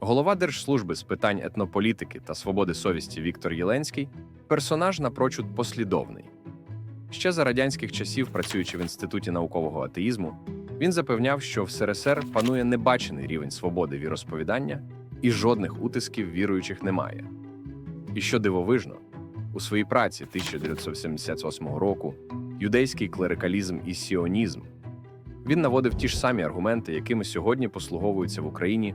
Голова Держслужби з питань етнополітики та свободи совісті Віктор Єленський персонаж напрочуд послідовний. Ще за радянських часів, працюючи в інституті наукового атеїзму, він запевняв, що в СРСР панує небачений рівень свободи віросповідання і жодних утисків віруючих немає. І що дивовижно, у своїй праці 1978 року юдейський клерикалізм і сіонізм він наводив ті ж самі аргументи, якими сьогодні послуговуються в Україні,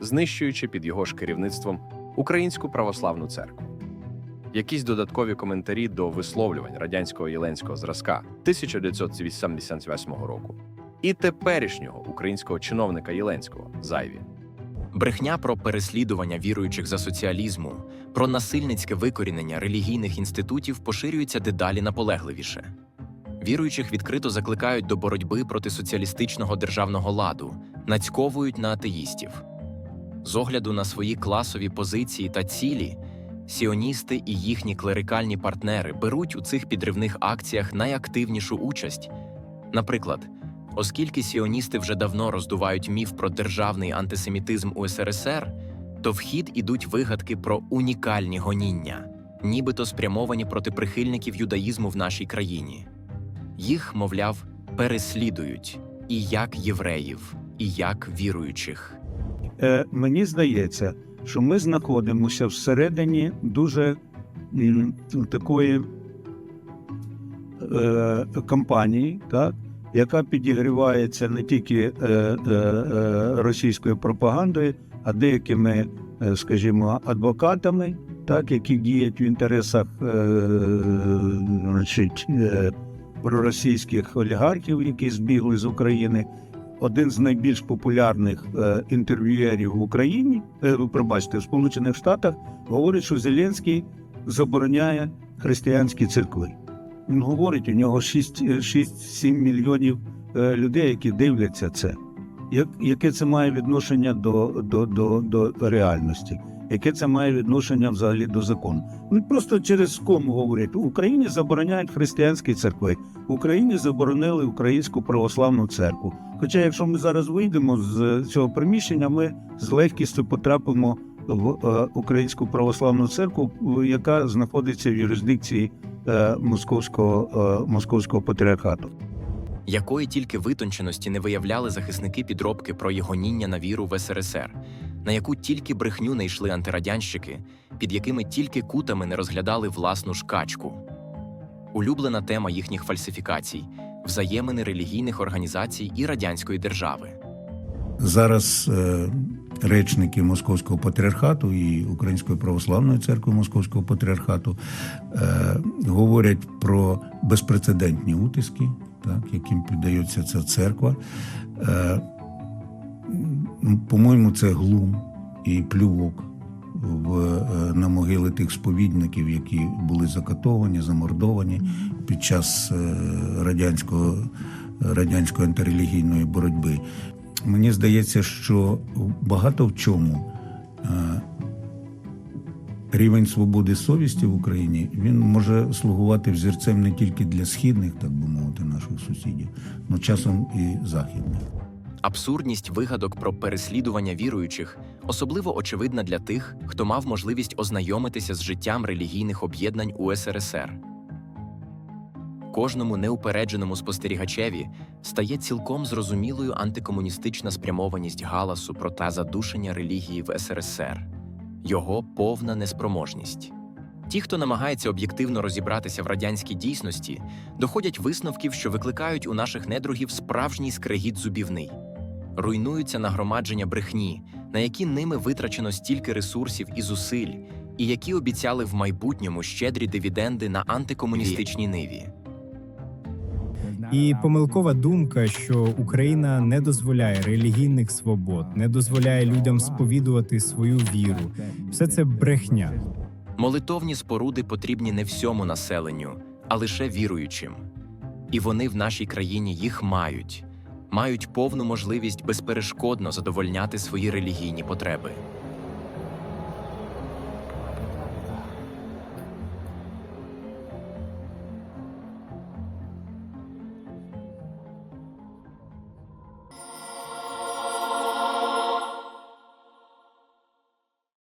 знищуючи під його ж керівництвом Українську православну церкву. Якісь додаткові коментарі до висловлювань радянського єленського зразка 1988 року і теперішнього українського чиновника Єленського зайві. Брехня про переслідування віруючих за соціалізму, про насильницьке викорінення релігійних інститутів поширюється дедалі наполегливіше. Віруючих відкрито закликають до боротьби проти соціалістичного державного ладу, нацьковують на атеїстів. З огляду на свої класові позиції та цілі, сіоністи і їхні клерикальні партнери беруть у цих підривних акціях найактивнішу участь. Наприклад, Оскільки сіоністи вже давно роздувають міф про державний антисемітизм у СРСР, то в хід ідуть вигадки про унікальні гоніння, нібито спрямовані проти прихильників юдаїзму в нашій країні. Їх, мовляв, переслідують і як євреїв, і як віруючих. Е, мені здається, що ми знаходимося всередині дуже м, такої е, кампанії, так, яка підігрівається не тільки е, е, е, російською пропагандою, а деякими, е, скажімо, адвокатами, так, які діють в інтересах е, значить, е, проросійських олігархів, які збігли з України один з найбільш популярних е, інтерв'юерів в Україні, е, пробачте, в Сполучених Штатах, говорить, що Зеленський забороняє християнські церкви. Він говорить, у нього 6-7 мільйонів е, людей, які дивляться це. Як, яке це має відношення до, до, до, до реальності? Яке це має відношення взагалі до закону? Ну просто через кому говорять, в Україні забороняють християнські церкви, в Україні заборонили українську православну церкву. Хоча, якщо ми зараз вийдемо з цього приміщення, ми з легкістю потрапимо в е, українську православну церкву, яка знаходиться в юрисдикції е, московського, е, московського патріархату. Якої тільки витонченості не виявляли захисники підробки про його гоніння на віру в СРСР, на яку тільки брехню не йшли антирадянщики, під якими тільки кутами не розглядали власну шкачку. Улюблена тема їхніх фальсифікацій взаємини релігійних організацій і радянської держави. Зараз е, речники Московського патріархату і Української православної церкви Московського патріархату е, говорять про безпрецедентні утиски, так, яким піддається ця церква. Е, по-моєму, це глум і плювок в, е, на могили тих сповідників, які були закатовані, замордовані під час е, радянського, радянської антирелігійної боротьби. Мені здається, що багато в чому е, рівень свободи совісті в Україні він може слугувати взірцем не тільки для східних, так би мовити, наших сусідів, але часом і західних. Абсурдність вигадок про переслідування віруючих особливо очевидна для тих, хто мав можливість ознайомитися з життям релігійних об'єднань у СРСР. Кожному неупередженому спостерігачеві стає цілком зрозумілою антикомуністична спрямованість галасу про та задушення релігії в СРСР, його повна неспроможність. Ті, хто намагається об'єктивно розібратися в радянській дійсності, доходять висновків, що викликають у наших недругів справжній скрегіт зубівний. Руйнуються нагромадження брехні, на які ними витрачено стільки ресурсів і зусиль, і які обіцяли в майбутньому щедрі дивіденди на антикомуністичній ниві. І помилкова думка, що Україна не дозволяє релігійних свобод, не дозволяє людям сповідувати свою віру. Все це брехня. Молитовні споруди потрібні не всьому населенню, а лише віруючим. І вони в нашій країні їх мають, мають повну можливість безперешкодно задовольняти свої релігійні потреби.